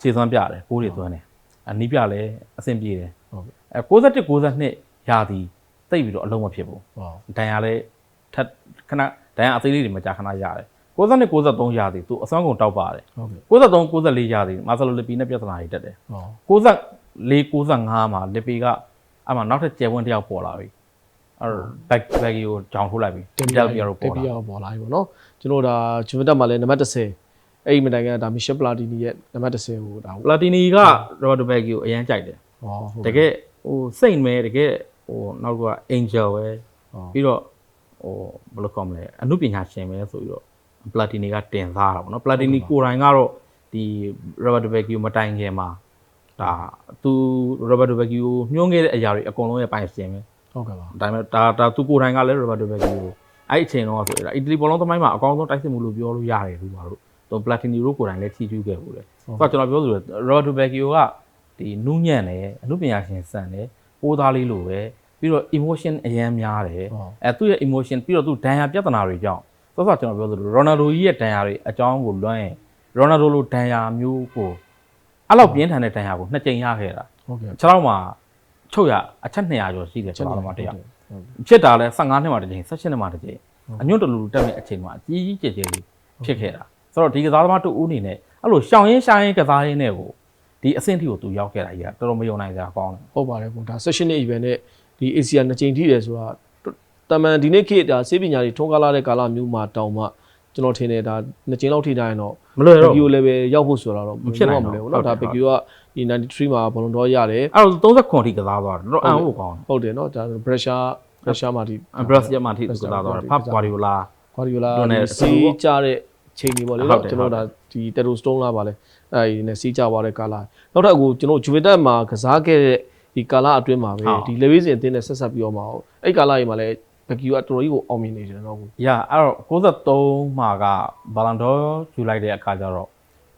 ခြေစွမ်းပြတယ်ကိုးတွေသွင်းတယ်အနီးပြလည်းအဆင်ပြေတယ်ဟုတ်ကဲ့အဲ91 92ယာတီတိတ်ပြီးတော့အလုံးမဖြစ်ဘူးဟောဒဏ်ရာလည်းထက်ခဏဒဏ်ရာအသေးလေးတွေမကြာခဏရတယ်92 93ရာသီသူအစွမ်းကုန်တောက်ပါတယ်ဟုတ်ကဲ့93 94ရာသီမာဆယ်လိုလီပီနဲ့ပြဿနာတွေတက်တယ်ဟော94 95မှာလီပီကအဲ့မှာနောက်ထပ်ကျယ်ဝန်းတစ်ယောက်ပေါ်လာပြီ အဲ့ back back ကိုဂျောင်ထိုးလိုက်ပြီတင်တပြယောက်တတယောက်တင်ပေါ်ပြလာပေါ်လာပြီပေါ့နော်ကျွန်တော်ဒါဂျူဗန်တက်မှာလည်းနံပါတ်30အဲ့ဒီမတိုင်ကဒါမီရှယ်ပလာတီနီရဲ့နံပါတ်30ကိုဒါပလာတီနီကရော်ဒိုဘက်ကိုအရန်ကြိုက်တယ်ဟောဟုတ်တကယ်ဟိုစိတ်မဲတကယ်ဟိုနောက်က angel ပဲဟောပြီးတော့ဟိုဘယ်လိုကောမလဲအမှုပညာရှင်ပဲဆိုပြီးတော့ပလာတီနီကတင်စားတာပေါ့နော်ပလာတီနီကိုယ်တိုင်ကတော့ဒီရောဘတ်ဘက်ကီမတိုင်ခင်မှာဒါသူရောဘတ်ဘက်ကီကိုညှိုးခဲ့တဲ့အရာတွေအကုန်လုံးရဲ့ပိုင်ရှင်ပဲ ဟုတ်ကဲ့ပါဒါပေမဲ့ဒါဒါသူကိုယ်တိုင်ကလည်းရောဘတ်ဘက်ကီကိုအဲ့အချိန်တော့ဆိုရတာအီတလီဘောလုံးသမိုင်းမှာအကောင်းဆုံးတိုက်စစ်မှုလို့ပြောလို့ရတယ်လို့ပါလို့သူပလာတီနီတို့ကိုယ်တိုင်လည်းချီးကျူးခဲ့ဘူးလေဆိုတော့ကျွန်တော်ပြောသလိုရောဘတ်ဘက်ကီကဒီနူးညံ့တယ်အမှုပညာရှင်စံတယ်ပိုးသားလေးလိုပဲပြီးတော့ emotion အရန်များတယ်ဟောအဲသူ့ရဲ့ emotion ပြီးတော့သူဒဏ်ရာပြဿနာတွေကြောင့်စောစောကျွန်တော်ပြောသလိုရိုနယ်ဒိုကြီးရဲ့ဒဏ်ရာတွေအကြောင်းကိုလွှမ်းရင်ရိုနယ်ဒိုလိုဒဏ်ရာမျိုးကိုအဲ့လောက်ပြင်းထန်တဲ့ဒဏ်ရာကိုနှစ်ကြိမ်ရခဲ့တာဟုတ်ကဲ့ခြေထောက်မှာ 600အချက်200ကျော်ရှိတယ်ကျွန်တော်တို့မှာတရားဖြစ်တာလဲ15နှစ်မှတစ်ကြိမ်17နှစ်မှတစ်ကြိမ်အညွန့်တလူတက်တဲ့အချိန်မှာအကြီးကြီးကျယ်ကျယ်ကြီးဖြစ်ခဲ့တာဆိုတော့ဒီကစားသမားတူဦးအနေနဲ့အဲ့လိုရှောင်ရင်းရှာရင်းကစားရင်းနဲ့ကိုဒီအဆင့်ထိကိုသူရောက်ခဲ့တာကြီးကတော်တော်မယုံနိုင်စရာကောင်းတယ်ဟုတ်ပါတယ်ကွာဒါ session နဲ့ event နဲ့ဒီ ACR နှစ်ကြိမ်ထိတယ်ဆိုတာတမန်ဒီနေ့ခေတ်ဒါစေပညာတွေထွန်းကားလာတဲ့ကာလမျိုးမှာတောင်မှကျွန်တော်ထင်တယ်ဒါနှစ်ကြိမ်လောက်ထိတိုင်းတော့မလွယ်တော့ PQ level ရောက်ဖို့ဆိုတာတော့မဖြစ်နိုင်ဘူးလေဟုတ်လားဒါ PQ ကဒီ93မှာဘောလုံးတော်ရတယ် အဲ့တော့39ထိကစားသွားတယ်တော်တော်အံ့ဖို့ကောင်းတယ် ဟုတ်တယ်เนาะဒါ pressure pressure မှာဒီ အဘရက်စ်ရမှထိသူကစားသွားတယ်ဖပ်ဂွာဒီယိုလာ ကွာဒီယိုလာ တို့နဲ့ စီးကြတဲ့ချိန်တွေပေါ့လေ ဟုတ် เนาะ တယ် ကျွန်တော်ဒါဒီတက်တိုစတုံးလာပါလေအဲ့ဒီနဲ့စီးကြသွားတဲ့ကာလာနောက်ထပ်အခုကျွန်တော်ဂျူဗင်တက်မှာကစားခဲ့တဲ့ဒီကာလာအတွင်းမှာပဲ ဟုတ် ဒီလေဝေးစင်အသင်းနဲ့ဆက်ဆက်ပြီးတော့မှာဟုတ်အဲ့ကာလာကြီးမှာလည်းဘကီယိုကတော်တော်ကြီးကိုအောင်မြင်နေတယ်เนาะအခု ရအဲ့တော့63မှာကဘာလန်ဒေါယူလိုက်တဲ့အခါကျတော့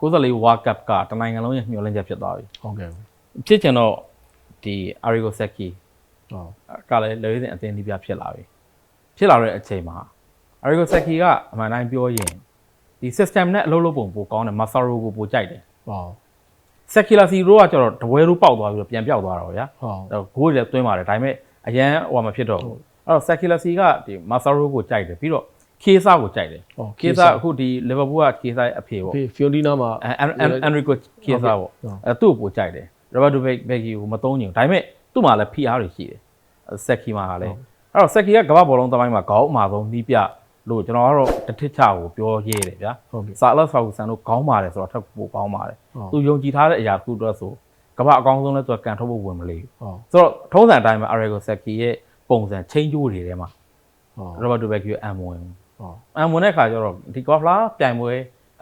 94 World Cup ကတနိုင်ငံလုံးရဲ့မျှော်လင့်ချက်ဖြစ်သွားပြီဟုတ်ကဲ့ဖြစ်ချင်တော့ဒီ Arrigo Sacchi ဟုတ်ကလည်းလေဝိစဉ်အသင်းဒီပြဖြစ်လာပြီဖြစ်လာတဲ့အချိန်မှာ Arrigo Sacchi ကအမှန်တိုင်းပြောရင်ဒီ system နဲ့အလုပ်လုပ်ပုံပိုကောင်းတယ် Massaro ကိုပိုကြိုက်တယ်ဟုတ် Sacchi လာစီရိုးကကျတော့တပွဲရိုးပေါက်သွားပြီးတော့ပြန်ပြောက်သွားတော့ဗျာဟုတ်အဲ့တော့ဂိုးတွေလည်းသွင်းပါတယ်ဒါပေမဲ့အရန်ဟိုမှာမဖြစ်တော့ဘူးအဲ့တော့ Sakilasi ကဒီမာဆာရိုကိုကြိုက်တယ်ပြီးတော့ ခေဆာကိုကြိုက်တယ်ဟုတ်ခေဆာအခုဒီလီဗာပူးကခေဆာရဲ့အဖေပေါ့ဖီယိုဒီနာမှာအဲအန်အန်ရီကိုခေဆာပေါ့အဲသူ့ကိုပိုကြိုက်တယ်ရောဘတ်ဒိုဘက်ဘက်ကီကိုမသုံးချင်ဘူးဒါပေမဲ့သူ့မှာလည်း PR တွေရှိတယ်ဆက်ခီမှာလည်းအဲ့တော့ဆက်ခီကကမ္ဘာဘောလုံးသမိုင်းမှာခေါင်းအမှာဆုံးနှီးပြလို့ကျွန်တော်ကတော့တစ်ထစ်ချကိုပြောရဲတယ်ဗျာဟုတ်ကဲ့စာအလက်ဆောက်ဆန်တို့ခေါင်းပါတယ်ဆိုတော့ထပ်ပိုကောင်းပါတယ်ဟုတ်သူယုံကြည်ထားတဲ့အရာတစ်ခုတော့ဆိုကမ္ဘာအကောင်းဆုံးလဲသူကကန်ထုတ်ဖို့ဝင်မလေးဘူးဟုတ်ဆိုတော့ထုံးစံအတိုင်းမှာ Arrigo Sacchi ရဲ့ပုံစံချင်းကျိုးတွေထဲမှာဟုတ် Roberto Baggio အံမဝင်ဘူးဟုတ် အံဝင်တဲ့အခါကျတော့ဒီ golf လာပြိုင်ပွဲ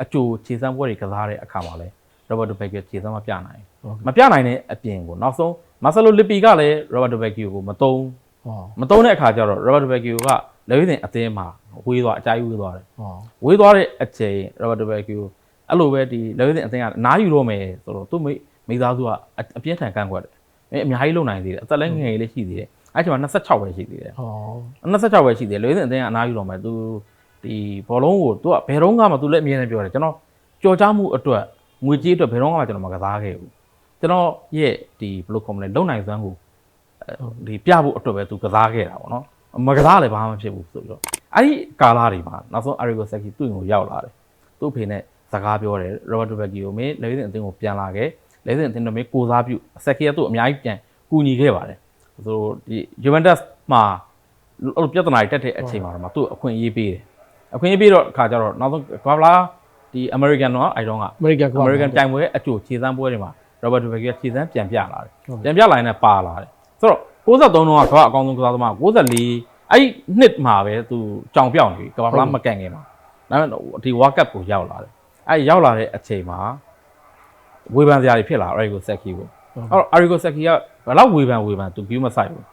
အကျိုးခြေစမ်းပွဲတွေကစားတဲ့အခါမှာလဲ Roberto Baggio ခြေစမ်းမပြနိုင်ဘူးမပြနိုင်တဲ့အပြင်ကိုနောက်ဆုံး Marcelo Lippi ကလည်း Roberto Baggio ကိုမတုံးဟုတ်မတုံးတဲ့အခါကျတော့ Roberto Baggio ကလက်ဝဲစဉ်အသင်းမှာဝေးသွားအကြိုက်ဝေးသွားတယ်ဟုတ်ဝေးသွားတဲ့အချိန် Roberto Baggio အဲ့လိုပဲဒီလက်ဝဲစဉ်အသင်းကအနားယူတော့မယ်ဆိုတော့သူ့မိမိသားစုကအအပြင်းထန်ကန့်ကွက်တယ်အဲအများကြီးလုံနိုင်သေးတယ်အသက်လည်းငယ်ငယ်လေးရှိသေးတယ် အဲ့ချိန်မှာ26ပဲရှိသေးတယ်ဟုတ်26ပဲရှိသေးတယ်လွေးစင်အတင်းကအနားယူတော့မယ်သူဒီဘောလုံးကိုသူကဘယ်တော့မှမသူလည်းအမြဲတမ်းပြောတယ်ကျွန်တော်ကြော်ကြားမှုအတွက်ငွေကြေးအတွက်ဘယ်တော့မှကျွန်တော်မကစားခဲ့ဘူးကျွန်တော်ရဲ့ဒီဘယ်လိုခေါ်မလဲလုံနိုင်စွမ်းကိုအဲဒီပြဖို့အတွက်ပဲသူကစားခဲ့တာပေါ့နော်မကစားလည်းဘာမှမဖြစ်ဘူးဆိုပြီးတော့အဲ့ဒီကာလာတွေမှာနောက်ဆုံး Arrigo Sacchi သူ့ကိုရောက်လာတယ်သူ့အဖေနဲ့စကားပြောတယ် Roberto Baggio ကိုမင်းလွေးစင်အတင်းကိုပြန်လာခဲ့လွေးစင်အတင်းတော့မင်းကိုစားပြု Sacchi ကသူ့အများကြီးပြန်ကူညီခဲ့ပါတယ် ဆိုတော့ဒီ Juventus မှာအဲ့လိုပြဿနာတွေတက်တဲ့အချိန်မှာတော့မှသူ့အခွင့်အရေးပေးတယ်အခွင့်အရေးပေးတော့အခါကျတော့နောက်ဆုံးဘာလာဒီ American တော့အဲတုန်းကအမေရိကန်က American တိုင်ပွဲအကျိုးခြေစမ်းပွဲတွေမှာ Robert Dubé ကခြေစမ်းပြန်ပြလာတယ်ဟုတ်ပြန်ပြလာရင်လည်းပါလာတယ်ဆိုတော့63တုန်းကကမ္ဘာအကောင်းဆုံးကစားသမား94အဲ့နှစ်မှာပဲသူကြောင်ပြောင်းနေပြီကမ္ဘာဖလားမကန်ခင်မှာဒါပေမဲ့ဒီ World Cup ကိုရောက်လာတယ်အဲ့ရောက်လာတဲ့အချိန်မှာဝေဖန်စရာတွေဖြစ်လာ Arigo Saki ကို အဲ့တော့ Arigo Saki ကဘယ်တော့ဝေဖန်ဝေဖန်သူ view မဆိုင်ဘူး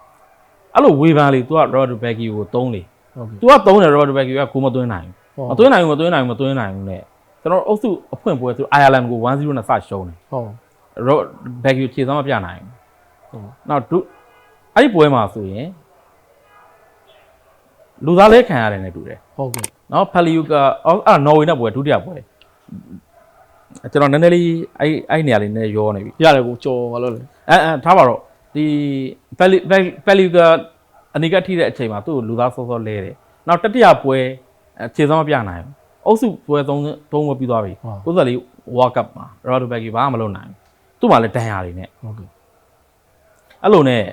အဲ့လိုဝေဖန်လေ तू က Roberto Baggio ကိုတုံးလေဟုတ်ကဲ့ तू ကတုံးတယ် Roberto Baggio ကကိုမသွင်းနိုင်ဘူးမသွင်းနိုင်ဘူးမသွင်းနိုင်ဘူးမသွင်းနိုင်ဘူးနဲ့ကျွန်တော်တို့အုပ်စုအဖွင့်ပွဲသူ Ireland ကို1-0နဲ့စရှုံးတယ်ဟုတ်ရောဘက်ယူခြေစမ်းမပြနိုင်ဟုတ်ဘူး။နောက်ဒုအဲ့ဒီပွဲမှာဆိုရင်လူသားလဲခံရတယ်နဲ့တူတယ်ဟုတ်ကဲ့။နော်ဖလီယူကအော်အဲ့နော်ဝေနဲ့ပွဲဒုတိယပွဲ ကျွန်တော်နည်းနည်းလေးအဲ့အဲ့နေရာလေးနည်းနည်းရောနေပြီရတယ်ကိုကြော်ဘာလို့လဲ။အဲအဲထားပါတော့ဒီဖလီဖလီယူကအနိကထိတဲ့အချိန်မှာသူ့ကိုလူသားစောစောလဲတယ်။နောက်တတိယပွဲအဲခြေစမ်းမပြနိုင်ဘူး။အုပ်စုပွဲသုံးသုံးပွဲပြီးသွားပြီဟုတ်။ကိုယ်စားလေးဝါကပ်မှာရော်ဒိုဘက်ကီဘာမှမလုပ်နိုင်ဘူး။သူ့မှာလည်းဒဏ်ရာတွေနဲ့ဟုတ်ကဲ့အဲ့လိုနဲ့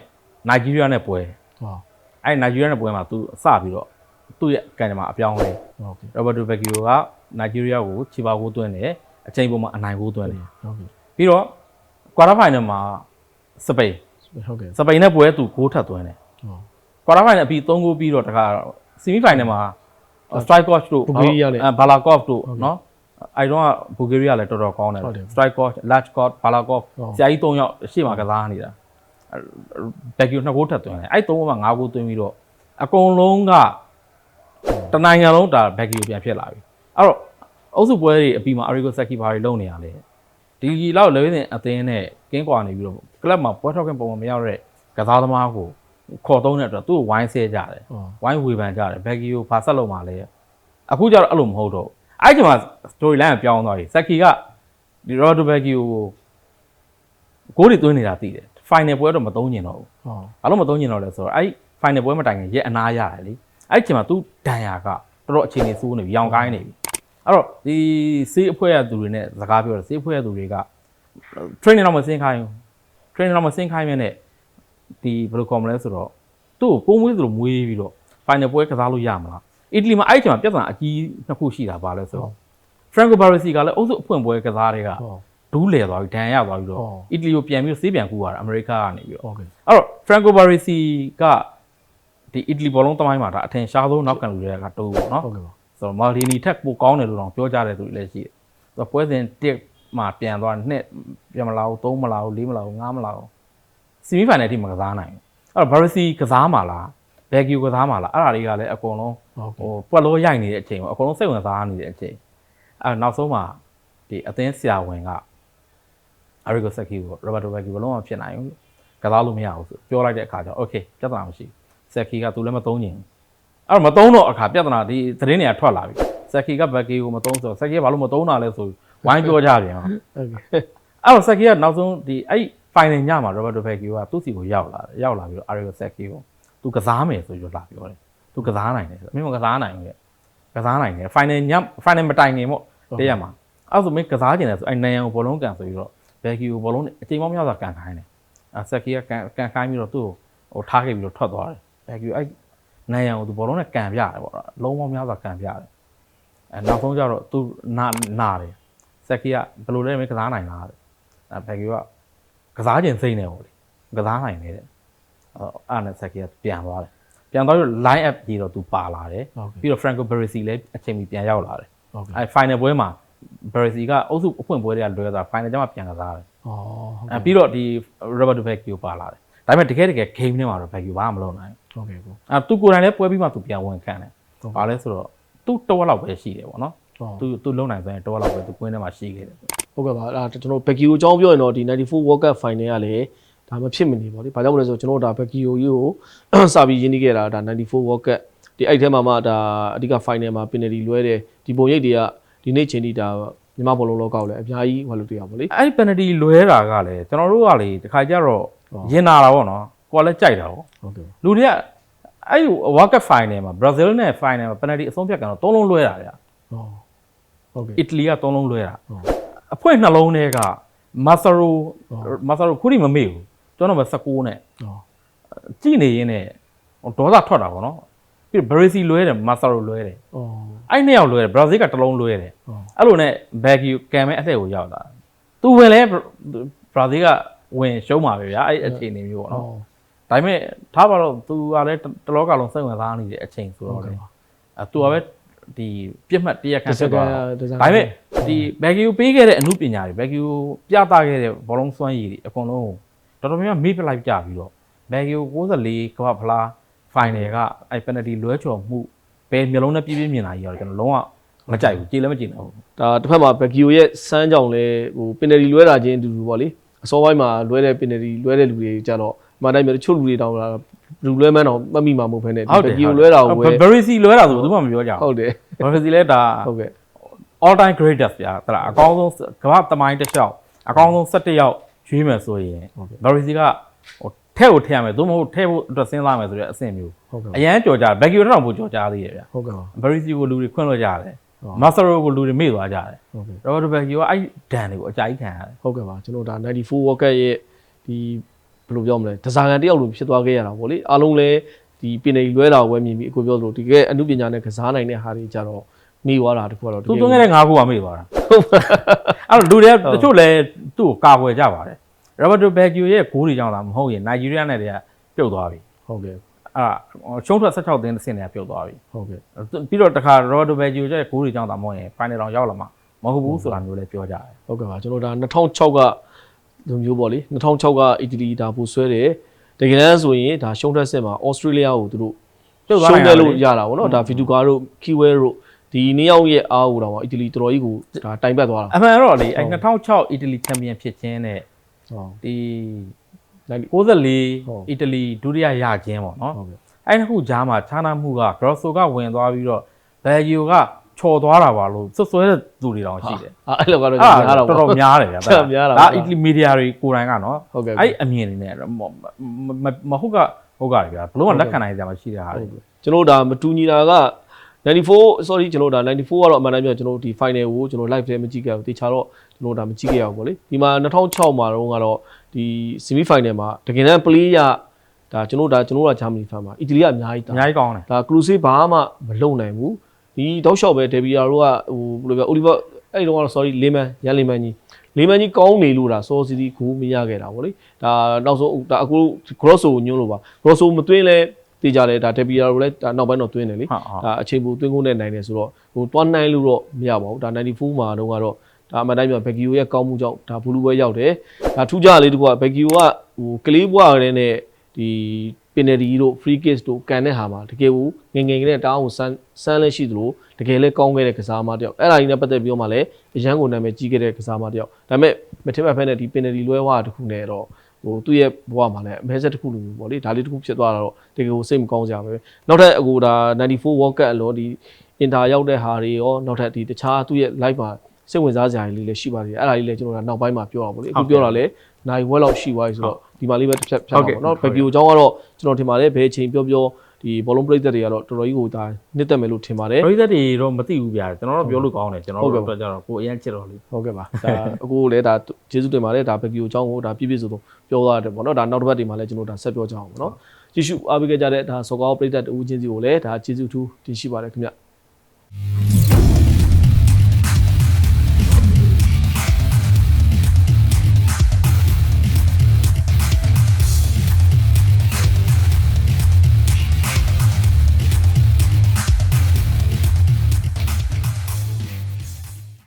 နိုင်ဂျီးရီးယားနဲ့ပွဲဟုတ်အဲ့နိုင်ဂျီးရီးယားနဲ့ပွဲမှာသူအစပြီးတော့သူ့ရဲ့ကံကြမ္မာအပြောင်းလဲဟုတ်ကဲ့ရောဘတ်တိုဘက်ကီယိုကနိုင်ဂျီးရီးယားကိုခြေပါကိုသွင်းတယ် အချိန်ပေါ်မှာအနိုင်ကိုသွင်းတယ်ဟုတ်ကဲ့ပြီးတော့ကွာတာဖိုင်နယ်မှာစပိန်ဟုတ်ကဲ့စပိန်နဲ့ပွဲသူဂိုးထပ်သွင်းတယ်ဟုတ်ကွာတာဖိုင်နယ်အပြီး3ဂိုးပြီးတော့တခါဆီမီဖိုင်နယ်မှာစထရိုက်ကော့ချ်တို့ဘူဂေးရီးယားနဲ့ဘာလာကော့ဖ်တို့ဟုတ်ကဲ့နော်အဲ့တော့ဘူဂေးရီးယားလည်းတော်တော်ကောင်းတယ်ဟုတ်တယ်စထရိုက်ကော့ချ်လတ်ကော့ဘာလာကော့ဖ်ဟုတ်ဆရာကြီး3ယောက်ရှေ့မှာကစားနေတာဘက်ကီယို2ဂိုးထပ်သွင်းတယ်အဲ့3ဂိုးမှာ5ဂိုးသွင်းပြီးတော့အကုန်လုံးကတနိုင်ငံလုံးဒါဘက်ကီကိုပြန်ဖြစ်လာပြီအဲ့တော့ အုပ်စုပွဲတွေအပြီးမှာအရီဂိုဆက်ကီဘာတွေလုပ်နေရလဲဒီလောက်လေရင်အသင်းနဲ့ကင်းကွာနေပြီးတော့ကလပ်မှာပွဲထောက်ခင်ပုံမရောက်တဲ့ကစားသမားကိုခေါ်သုံးတဲ့အတွက်သူ့ကိုဝိုင်းဆဲကြတယ်ဟုတ်ဝိုင်းဝေဖန်ကြတယ်ဘက်ကီကိုဖာဆက်လုပ်မှလဲအခုကျတော့အဲ့လိုမဟုတ်တော့အဲ့ဒီမှာ story line ကပြောင်းသွားပြီဆက်ကီကဒီရော်ဒိုဘက်ကီကိုကိုးတွေသွင်းနေတာသိတယ် final ပွဲတော့မသုံးကျင်တော့ဘူးဟုတ်ဘာလို့မသုံးကျင်တော့လဲဆိုတော့အဲ့ final ပွဲမတိုင်ခင်ရက်အနာရတယ်လေအဲ့ဒီချိန်မှာ तू ဒန်ယာကတော်တော်အခြေအနေဆိုးနေပြီရောင်ကိုင်းနေပြီ အဲ့တော့ဒီစေးအဖွဲ့ရသူတွေနဲ့စကားပြောတယ်စေးအဖွဲ့ရသူတွေက training တော့မစင်းခိုင်းဘူး training တော့မစင်းခိုင်းမြဲနဲ့ဒီဘယ်လိုခေါ်မလဲဆိုတော့သူ့ကိုပုံမွေးသလိုမွေးပြီးတော့ final ပွဲကစားလို့ရမလားအီတလီမှာအဲ့ဒီချိန်မှာပြဿနာအကြီးနှစ်ခုရှိတာပါလဲဆိုတော့ Franco Baresi ကလည်းအုပ်စုအဖွင့်ပွဲကစားတွေကဟုတ်ဒူးလေသွားပြီးဒဏ်ရသွားပြီးတော့ဟုတ်အီတလီကိုပြန်ပြီးစေးပြန်ကူရတာအမေရိကကနေပြီးတော့ဟုတ်ကဲ့အဲ့တော့ Franco Baresi ကဒီအီတလီဘောလုံးသမိုင်းမှာဒါအထင်ရှားဆုံးနောက်ကန်လူတွေကတိုးပေါ့နော် ဟုတ်ကဲ့ပါဆိုတော့ Maldini ထက်ပိုကောင်းတယ်လို့တော့ပြောကြတဲ့သူတွေလည်းရှိတယ်ဆိုတော့ပွဲစဉ်တစ်မှာပြန်သွားနှစ်ပြန်မလာဘူးသုံးမလာဘူးလေးမလာဘူးငါးမလာဘူးဆီမီဖိုင်နယ်အထိမကစားနိုင်ဘူးအဲ့တော့ Baresi ကစားမှာလားဘယ်ကီကစားမှာလားအဲ့ဒါတွေကလည်းအကုန်လုံးဟုတ်ကဲ့ဟိုပွက်လို့ရိုက်နေတဲ့အချိန်ပေါ့အကုန်လုံးစိတ်ဝင်စားနေတဲ့အချိန်အဲ့နောက်ဆုံးမှာဒီအသင်းဆရာဝန်က Arrigo Sacchi ကို Roberto Baggio ဘလုံးမဖြစ်နိုင်ဘူးကစားလို့မရဘူးဆိုပြောလိုက်တဲ့အခါကျတော့ okay ပြဿနာမရှိဘူး Sacchi ကသူလည်းမသုံးချင်ဘူး အဲ့တော့မသုံးတော့အခါပြဿနာဒီသတင်းတွေကထွက်လာပြီ Sacchi က Baggio ကိုမသုံးဆိုတော့ Sacchi ကဘာလို့မသုံးတာလဲဆိုဝိုင်းပြောကြပြန်အောင်ဟုတ်ကဲ့အဲ့တော့ Sacchi ကနောက်ဆုံးဒီအဲ့ final ညမှာ Roberto Baggio ကသူ့စီကိုရောက်လာတယ်ရောက်လာပြီးတော့ Arrigo Sacchi ကိုသူကစားမယ်ဆိုပြီးတော့လာပြောတယ်သူကစားနိုင်တယ်ဆိုအမေမကစားနိုင်ဘူးလေကစားနိုင်တယ် final ည final မတိုင်ခင်ပေါ့တည့်ရမှာအဲ့ဆိုမင်းကစားကျင်တယ်ဆိုအဲ့နိုင်အောင်ဘောလုံးကန်ဆိုပြီးတော့ Baggio ကိုဘောလုံးအချိန်မောင်းများစွာကန်ခိုင်းတယ်အဲ့ Sacchi ကကန်ကန်ခိုင်းပြီးတော့သူ့ကိုဟိုထားခဲ့ပြီးတော့ထွက်သွားတယ် Baggio အဲ့ နိုင်အောင်သူဘောလုံးနဲ့ကန်ပြတယ်ပေါ့လုံးပေါင်းများစွာကန်ပြတယ်အဲနောက်ဆုံးကျတော့သူနာနာတယ် Sacchi ကဘယ်လိုလဲမင်းကစားနိုင်လားတဲ့အဲ Baggio ကကစားကျင်စိတ်နေပေါ့လေကစားနိုင်တယ်တဲ့အဲ့အဲ့နဲ့ Sacchi ကပြန်သွားတယ်ပြန်သွားပြီးတော့ line up ကြီးတော့သူပါလာတယ်ဟုတ်ကဲ့ပြီးတော့ Franco Baresi လည်းအချိန်မီပြန်ရောက်လာတယ်ဟုတ်ကဲ့အဲ final ပွဲမှာ Baresi ကအုပ်စုအဖွင့်ပွဲတွေကလွဲသွား final ကျမှပြန်ကစားတယ်อ๋อဟုတ်အဲကဲ့ပြီးတော့ဒီ Roberto Baggio ပါလာတယ်ဒါပေမဲ့တကယ်တကယ် game ထဲမှာတော့ Baggio ဘာမှမလုပ်နိုင်ဘူး ဟုတ်ကဲ့ကိုအဲသူကိုယ်တိုင်လည်းပွဲပြီးမှသူပြန်ဝင်ခံတယ်ဟုတ်ဘာလဲဆိုတော့သူ့တော့လောက်ပဲရှိတယ်ပေါ့နော်ဟုတ်သူသူလုံနိုင်ဆိုရင်တော့လောက်ပဲသူကွင်းထဲမှာရှိခဲ့တယ်ဟုတ်ကဲ့ပါအဲ့ဒါကျွန်တော်ဘက်ကီယိုအကြောင်းပြောရင်တော့ဒီ94 World Cup Final ကလည်းဒါမဖြစ်မနေပါလေ။ဘာကြောင့်မလဲဆိုတော့ကျွန်တော်တို့ဒါဘက်ကီယိုကြီးကိုစာပြီးရင်းနှီးခဲ့တာဒါ94 World Cup ဒီအဲ့ထဲမှာမှဒါအဓိက Final မှာ penalty လွဲတဲ့ဒီပုံရိပ်တွေကဒီနေ့ချိန်ထိဒါမြန်မာဘောလုံးလောကကိုလည်းအများကြီးဟိုလိုတွေ့ရပါလေအဲ့ဒီ penalty လွဲတာကလည်းကျွန်တော်တို့ကလေတခါကျတော့ဟုတ်ရင်နာတာပေါ့နော် ကိုကလည်းကြိုက်တာပေါ့။ဟုတ်ကဲ့လူတွေကအဲ့ဒီ World Cup final မှာ Brazil နဲ့ final မှာ penalty အဆုံးဖြတ်ကန်တော့သုံးလုံးလွဲတာဗျာ။ဟုတ်ဟုတ်ကဲ့အီတလီကသုံးလုံးလွဲတာဟုတ်အဖွဲနှလုံးထဲက Massaro ဟုတ် Massaro ခုထိမမေ့ဘူးကျွန်တော်ပဲ16နဲ့ဟုတ်ကြည့်နေရင်းနဲ့ဒေါသထွက်တာပေါ့နော်ပြီးတော့ Baresi လွဲတယ် Massaro လွဲတယ်အော်အဲ့နှစ်ယောက်လွဲတယ် Brazil ကတစ်လုံးလွဲတယ်ဟုတ်အဲ့လိုနဲ့ Baggio ကံမဲ့အသက်ကိုရောက်လာသူဝင်လဲ Brazil ကဝင်ရှုံးမှာပဲဗျာအဲ့ဒီအခြေအနေမျိုးပေါ့ဟုနော်တ် ဒါပေမဲ့ထားပါတော့သူကလည်းတလောကလုံးစိတ်ဝင်စားနေတဲ့အချိန်ဆိုတော့လေအဲသူကပဲဒီပြစ်မှတ်တရက်ခန့်ဖြစ်သွားတာတစ်စက္ကန့်ဒါပေမဲ့ဒီဘက်ဂီကိုပေးခဲ့တဲ့အမှုပညာတွေဘက်ဂီကိုပြသခဲ့တဲ့ဘောလုံးစွမ်းရည်တွေအကုန်လုံးတော်တော်များများမေ့ပလိုက်ကြပြီးတော့ဘက်ဂီကို64ကမ္ဘာဖလားဖိုင်နယ်ကအဲပယ်နတီလွဲချော်မှုဘယ်မျိုးလုံးနဲ့ပြည့်ပြည့်မြင်လာကြီးရောကျွန်တော်လုံးဝမကြိုက်ဘူးကြည်လည်းမကြည်တော့ဘူးဒါတစ်ဖက်မှာဘက်ကီယိုရဲ့စမ်းကြောင်လဲဟိုပင်နရီလွဲတာချင်းအတူတူပေါ့လေအစောပိုင်းမှာလွဲတဲ့ပင်နရီလွဲတဲ့လူတွေကြတော့ဒီ မှာတိုင်းမျိုးတချို့လူတွေတောင်းလာလူလွဲမှန်းတော့မှတ်မိမှာမဟုတ်ဘဲနဲ့ဒီဘက်ကီယိုလွဲတာကိုပဲဘယ်ရီစီလွဲတာဆိုဘယ်သူမှမပြောကြဘူးဟုတ်တယ်ဘယ်ရီစီလဲဒါဟုတ်ကဲ့ all time greatest ဗျာတလားအကောင်းဆုံးကမ္ဘာသမိုင်းတစ်လျှောက်အကောင်းဆုံး17ယောက်ရွေးမယ်ဆိုရင်ဟုတ်ကဲ့ဘယ်ရီစီကဟိုထဲ့ကိုထည့်ရမယ်သို့မဟုတ်ထဲ့ဖို့အတွက်စဉ်းစားမယ်ဆိုတဲ့အဆင့်မျိုးဟုတ်ကဲ့အရန်ကြော်ကြဘက်ဂီယိုတော့ပိုကြော်ကြသေးရဲ့ဗျာဟုတ်ကဲ့ပါဘယ်ရီစီကိုလူတွေခွင့်လို့ရတယ်ဟုတ်မာဆာရိုကိုလူတွေမေ့သွားကြတယ်ဟုတ်ကဲ့ရောဘတ်ဘက်ဂီယိုကအဲ့ဒန်တွေကိုအကြိုက်ခံရတယ်ဟုတ်ကဲ့ပါကျွန်တော်ဒါ94 World Cup ရဲ့ဒီ ဘယ်လိုပြောမလဲဒဇာကန်တယောက်လိုဖြစ်သွားခဲ့ရတာပေါ့လေအားလုံးလည်းဒီပင်နေလွဲတာကိုပဲမြင်ပြီးအခုပြောသလိုဒီကဲအမှုပညာနဲ့ကစားနိုင်တဲ့ဟာတွေကြတော့မိသွားတာတခုကတော့သူသွင်းခဲ့တဲ့၅ခုကမေ့သွားတာအဲ့တော့လူတွေကတချို့လည်းသူ့ကိုကာကွယ်ကြပါတယ်ရောဘတ်ဘက်ဂီယိုရဲ့ဂိုးတွေကြောင့်လားမဟုတ်ရင်နိုင်ဂျီးရီးယားနဲ့တည်းကပြုတ်သွားပြီဟုတ်ကဲ့အဲ့ဒါရှုံးထွက်16သင်းတစ်ဆင့်နဲ့ပြုတ်သွားပြီဟုတ်ကဲ့ပြီးတော့တခါရော်ဒိုဘယ်ဂျီကိုကျတဲ့ဂိုးတွေကြောင့်တာမဟုတ်ရင်ဖိုင်နယ်တောင်ရောက်လာမှာမဟုတ်ဘူးဆိုတာမျိုးလည်းပြောကြတယ်ဟုတ်ကဲ့ပါကျွန်တော်ဒါ2006က လူမျိုးပေါ့လေ2006ကအီတလီဒါပူဆွဲတယ်တကယ်တမ်းဆိုရင်ဒါရှုံးထွက်စစ်မှာဩစတြေးလျကိုသူတို့ပြုတ်သွားရှုံးနိုင်တယ်တာလို့ရတာပေါ့နော်ဒါဗီတူကာတို့ကီဝဲတို့ဒီနှစ်ယောက်ရဲ့အားကိုတော့အီတလီတော်တော်ကြီးကိုဒါတိုင်ပတ်သွားတာအမှန်တော့လေအဲ2006အီတလီချန်ပီယံဖြစ်ခြင်းနဲ့ဟုတ်ဒီဟုတ်94အီတလီဒုတိယရခြင်းပေါ့နော်ဟုတ်ကဲ့အဲ့ဒီခုကြားမှာခြားနာမှုကဂရော့ဆိုကဝင်သွားပြီးတော့ဘယ်ဂျီက ချော်သွားတာပါလို့စွတ်စွဲတဲ့သူတွေတောင်ရှိတယ်အာအဲ့လိုကတော့အဲ့ညားဒါတော့တော်တော်များတယ်ဗျာတော်တော်များတာဒါအီတလီမီဒီယာတွေကိုယ်တိုင်ကနော်ဟုတ်ကဲ့အဲ့အမြင်တွေနဲ့မမဟုတ်ကဟုတ်ကတယ်ဗျာဘလို့ကလက်ခံနိုင်ကြမှာရှိတဲ့ဟာတွေကျွန်တော်တို့ဒါမတူညီတာက94 sorry ကျွန်တော်တို့ဒါ94ကတော့အမှန်တမ်းပြောကျွန်တော်တို့ဒီ final ကိုကျွန်တော် live ထဲမကြည့်ခဲ့ဘူးတေချာတော့ကျွန်တော်တို့ဒါမကြည့်ခဲ့ရဘူးပေါ့လေဒီမှာ2006မှာတော့ကတော့ဒီ semi final မှာတကယ်တမ်း play ရဒါကျွန်တော်တို့ဒါကျွန်တော်တို့ကဂျာမနီဖန်မှာအီတလီကအများကြီးအတာများကြီးကောင်းတယ်ဒါ cruise ဘာမှမလုံနိုင်ဘူး ဒီတောက်လျှောက်ပဲဒေဘီယာတို့ကဟိုဘယ်လိုပြော Oliver အဲ့ဒီတော့ကတော့ sorry လေမန်ရန်လေမန်ကြီးလေမန်ကြီးကောင်းနေလို့ဒါစောစီစီကိုမရခဲ့တာဗောလေဒါနောက်ဆုံးဒါအခု grosso ကိုညွှန်းလို့ပါ grosso မသွင်းလဲတေးကြတယ်ဒါဒေဘီယာတို့လည်းဒါနောက်ပိုင်းတော့သွင်းတယ်လေဟုတ်ဟုတ်ဒါအချိန်ပိုသွင်းကုန်နဲ့နိုင်တယ်ဆိုတော့ဟိုတွန်းနိုင်လို့တော့မရပါဘူးဒါ94မှာတော့ကတော့ဒါအမှန်တိုင်းပြောဘက်ကီယိုရဲ့ကောင်းမှုကြောင့်ဒါဘူးလူပွဲရောက်တယ်ဒါထူးခြားလေးတကူကဘက်ကီယိုကဟိုကလေးဘွားရဲနဲ့ဒီ penalty တို့ free kick တို့ကန်တဲ့ဟာမှာတကယ်ကိုငငယ်ကလေးတောင်းအောင်ဆန်းဆန်းလဲရှိသလိုတကယ်လဲကောင်းခဲ့တဲ့ကစားမတယောက်အဲ့ဒါကြီးနဲ့ပတ်သက်ပြီးတော့မှလည်းအရန်ကိုနာမည်ကြီးခဲ့တဲ့ကစားမတယောက်ဒါပေမဲ့မထင်မှတ်ဖက်နဲ့ဒီ penalty လွဲဝါတခုနဲ့တော့ဟိုသူ့ရဲ့ဘဝမှာလည်းအမဲဆက်တစ်ခုလိုမျိုးပေါ့လေဒါလေးတစ်ခုဖြစ်သွားတာတော့တကယ်ကိုစိတ်မကောင်းကြပဲနောက်ထပ်အခုဒါ94 World Cup အလို့ဒီအင်တာရောက်တဲ့ဟာတွေရောနောက်ထပ်ဒီတခြားသူ့ရဲ့ live မှာစိတ်ဝင်စားစရာတွေလေးလည်းရှိပါသေးတယ်အဲ့ဒါလေးလည်းကျွန်တော်ကနောက်ပိုင်းမှာပြောတာပေါ့လေအခုပြောတာလည်းနိုင်ဝက်လောက်ရှိသွားပြီဆိုတော့ ဒီမှာလေးပဲတစ်ဖြတ်ဖြတ်ပါပေါ့နော်ဘယ်ဗီဒီယိုအကြောင်းကတော့ကျွန်တော်ထင်ပါတယ်ဘယ်အချိန်ပြောပြောဒီဘောလုံးပရိသတ်တွေကတော့တော်တော်ကြီးကိုဒါနှစ်သက်မယ်လို့ထင်ပါတယ်ပရိသတ်တွေတော့မသိဘူးဗျာကျွန်တော်တို့ပြောလို့ကောင်းတယ်ကျွန်တော်ဟုတ်ကဲ့တို့အတွက်ကြတော့ကိုယ်အရင်ချစ်တော့လေဟုတ်ကဲ့ပါဒါအခုလည်းဒါကျေးဇူးတင်ပါတယ်ဒါဘယ်ဗီဒီယိုအကြောင်းကိုဒါပြည့်ပြည့်စုံစုံပြောသွားတယ်ပေါ့နော်ဒါနောက်တစ်ပတ်ဒီမှာလည်းကျွန်တော်ဒါဆက်ပြောကြအောင်ပေါ့နော်ကြည့်ရှုအားပေးကြတဲ့ဒါစောကောပရိသတ်တူချင်းစီကိုလည်းဒါကျေးဇူးထူးတင်ရှိပါတယ်ခင်ဗျ